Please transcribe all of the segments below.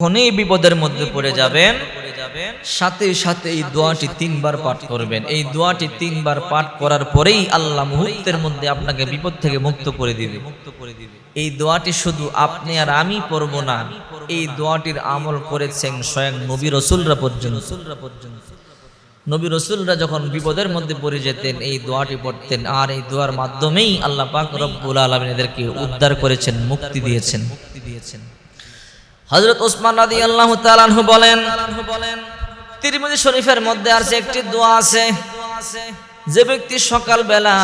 যখনই বিপদের মধ্যে পড়ে যাবেন সাথে সাথে এই দোয়াটি তিনবার পাঠ করবেন। এই দোয়াটি তিনবার পাঠ করার পরেই আল্লাহ মুহূর্তের মধ্যে আপনাকে বিপদ থেকে মুক্ত করে দিবে। মুক্ত করে দিবে। এই দোয়াটি শুধু আপনি আর আমি পড়ব না এই দোয়াটির আমল করেছেন স্বয়ং নবী রসুলরা পর্যন্ত। পর্যন্ত। নবী রসুলরা যখন বিপদের মধ্যে পড়ে যেতেন এই দোয়াটি পড়তেন আর এই দোয়ার মাধ্যমেই আল্লাহ পাক রব্বুল আলমিন এদেরকে উদ্ধার করেছেন মুক্তি দিয়েছেন। মুক্তি দিয়েছেন। হজরত ওসমান রাদি আল্লাহ তালানহু বলেন, তিরমুজি শরীফের মধ্যে আছে একটি দোয়া আছে, যে ব্যক্তি সকাল বেলা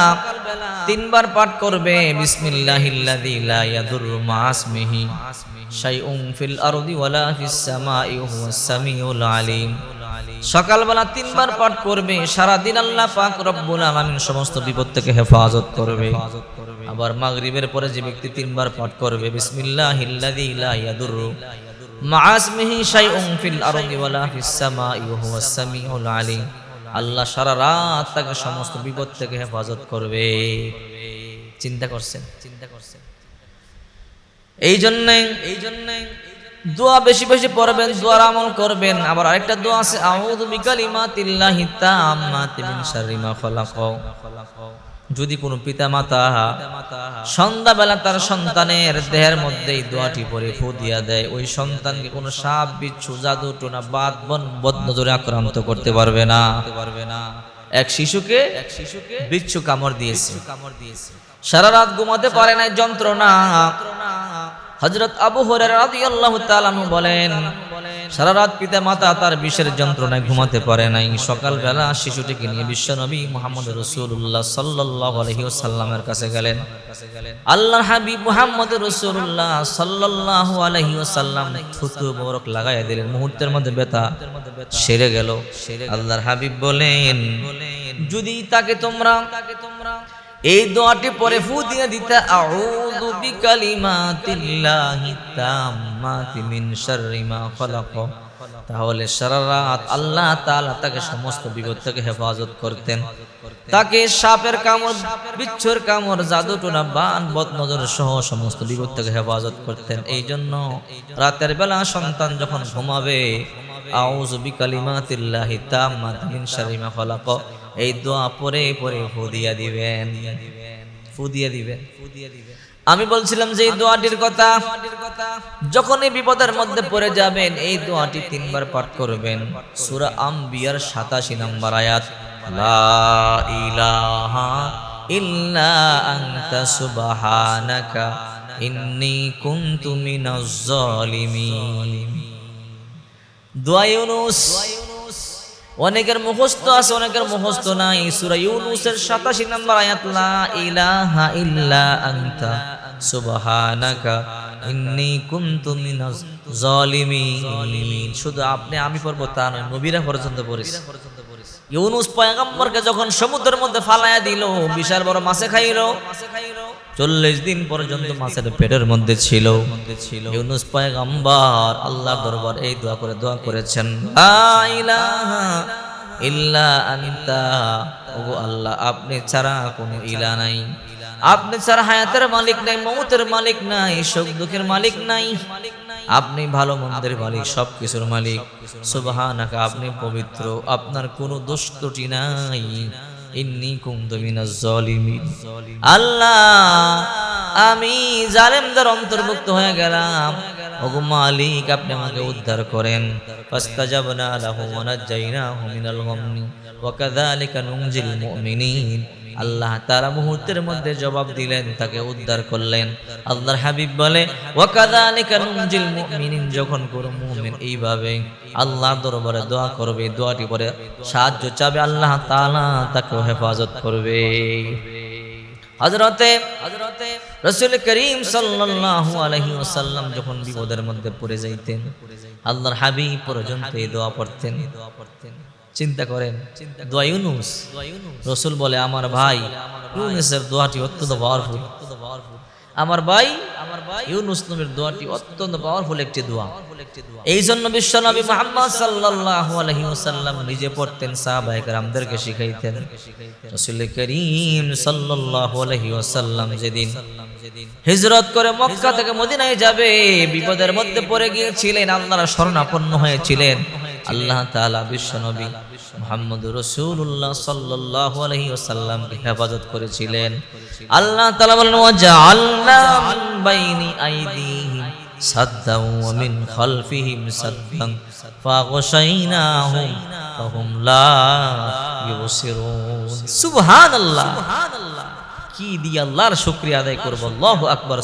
তিনবার পাঠ করবে, বিসমিল্লাহিল্লাযী আরদি আলিম। সকালবেলা তিনবার পাঠ করবে সারা দিন আল্লাহ পাক রব্বুল আলামিন সমস্ত বিপদ থেকে হেফাজত করবে। আবার মাগরিবের পরে যে ব্যক্তি তিনবার পাঠ করবে ইয়াদুররু মা'আসমিহি শাইউন ফিল আরদি ওয়ালা ফিস সামাই হুয়াস সামিউল আলিম। আল্লাহ সারা রাত তাকে সমস্ত বিপদ থেকে হেফাজত করবে। চিন্তা করছেন? চিন্তা করছেন? এই জন্যে এই জন্যে দোয়া বেশি বেশি পড়বেন, দোয়ার আমল করবেন। আবার আরেকটা দোয়া আছে, আউযু বিকালিমাতিল্লাহি তাম্মাতি মিন শাররি মা খালাক। যদি কোনো পিতা মাতা সন্ধ্যাবেলা তার সন্তানের দেহের মধ্যে এই দোয়াটি পরে ফু দিয়া দেয়, ওই সন্তানকে কোনো সাপ, বিচ্ছু, জাদু, টোনা, বাদ, বন বদ নজরে আক্রান্ত করতে পারবে না। পারবে না এক শিশুকে এক শিশুকে বিচ্ছু কামড় দিয়েছে কামড় দিয়েছে। সারা রাত ঘুমাতে পারে নাই, যন্ত্রণা। হজরত আবু হরের রাদিয়াল্লাহু তাআলা বলেন, সারা রাত পিতা মাতা তার বিষের যন্ত্রণায় ঘুমাতে পারে নাই। সকালবেলা শিশুটিকে নিয়ে বিশ্বনবী মুহাম্মদ রাসূলুল্লাহ সাল্লাল্লাহু আলাইহি ওয়াসাল্লামের কাছে গেলেন। আল্লাহর হাবিব মুহাম্মদ রাসূলুল্লাহ সাল্লাল্লাহু আলাইহি ওয়াসাল্লাম থুতু মোবারক লাগায় দিলেন। মুহূর্তের মধ্যে ব্যথা সেরে গেল। আল্লাহর হাবিব বলেন, যদি তাকে তোমরা তাকে তোমরা এই দোয়াটি পরে ফু দিয়ে দিতে, আউযু বিকালিমাতিল্লাহি তাম্মাতি মিন শাররি মা খালাক। তাহলে সারা রাত আল্লাহ তাআলা তাকে সমস্ত বিপদ থেকে হেফাজত করতেন। তাকে সাপের কামড়, বিচ্ছুর কামড়, জাদু টোনা, বান বদ নজর সহ সমস্ত বিপদ থেকে হেফাজত করতেন। এই জন্য রাতের বেলা সন্তান যখন ঘুমাবে, আউযু বিকালিমাতিল্লাহি তাম্মাতি মিন শাররি মা খালাক। এই দোয়া পরে পরে ফু দিয়া দিবেন। ফু দিয়া দিবেন আমি বলছিলাম যে এই দোয়াটির কথা যখন এই বিপদের মধ্যে পড়ে যাবেন এই দোয়াটি তিনবার পাঠ করবেন। সূরা আম্বিয়ার 87 নম্বর আয়াত। লা ইলাহা ইল্লা আনতা সুবহানাকা ইন্নী কুনতু মিনাজ জালিমিন দোয়া ইউনুস অনেকের মুখস্থ আছে, অনেকের মুখস্থ নাই। সূরা ইউনূসের 87 নম্বর আয়াত ইলাহা ইল্লা আনতা, সুবহানাকা, ইন্নি কুনতু মিনাজ জালিমিন শুধু আপনি, আমি পড়ব তা নয়, নবীরা পর্যন্ত পড়েছে। ইউনুস পয়গম্বরকে যখন সমুদ্রের মধ্যে ফালায়া দিল, বিশাল বড় মাছে খাইলো। চল্লিশ দিন পর্যন্ত মাছের পেটের মধ্যে ছিল। ইউনুস পয়গম্বর আল্লাহ দরবার এই দোয়া করে দোয়া করেছেন ইল্লা আল্লাহ, আপনি ছাড়া কোনো ইলা নাই। আপনি ছাড়া হায়াতের মালিক নাই মৌতের মালিক নাই, সুখ দুঃখের মালিক নাই। আপনি ভালো মন্দের মালিক, সব কিছুর মালিক। সুবহানাকা, আপনি পবিত্র, আপনার কোনো দোষ ত্রুটি নাই। আল্লাহ, আমি অন্তর্ভুক্ত হয়ে গেলাম। আপনি আমাকে উদ্ধার করেন। আল্লাহ তারা মুহূর্তের মধ্যে জবাব দিলেন, তাকে উদ্ধার করলেন। আল্লাহর হাবিব বলে যখন কোন এইভাবে আল্লাহর দরবারে দোয়া করবে, দোয়াটি পরে সাহায্য চাবে, আল্লাহ তাআলা তাকে হেফাজত করবে। হযরতে হযরতে রাসূল করিম আলাইহি ওয়াসাল্লাম যখন বিপদের মধ্যে পড়ে যাইতেন, আল্লাহর হাবিব পর্যন্ত এই দোয়া পড়তেন দোয়া পড়তেন। চিন্তা করেন। দোয়া ইউনুস। রসুল বলে আমার ভাই ইউনুসের দোয়াটি অত্যন্ত পাওয়ারফুল আমার ভাই আমার ভাই। ইউনুস নবীর দোয়াটি অত্যন্ত পাওয়ারফুল একটি দোয়া। এই জন্য বিশ্বনবী মুহাম্মদ সাল্লাল্লাহু আলাইহি ওয়াসাল্লাম নিজে পড়তেন সাহাবায়ে কেরামদেরকে শিখাইতেন। রাসূল করিম সাল্লাল্লাহু আলাইহি ওয়াসাল্লাম যেদিন হিজরত করে মক্কা থেকে মদিনায় যাবে বিপদের মধ্যে পড়ে গিয়েছিলেন আল্লাহর শরণাপন্ন হয়েছিলেন। আল্লাহ তাআলা বিশ্বনবী মুহাম্মদ রাসূলুল্লাহ সাল্লাল্লাহু আলাইহি ওয়াসাল্লামকে হেফাজত করেছিলেন। আল্লাহ তালা বলেন আল্লাহ কি দিয়ে আল্লাহর শুকরিয়া আদায় করব? আকবার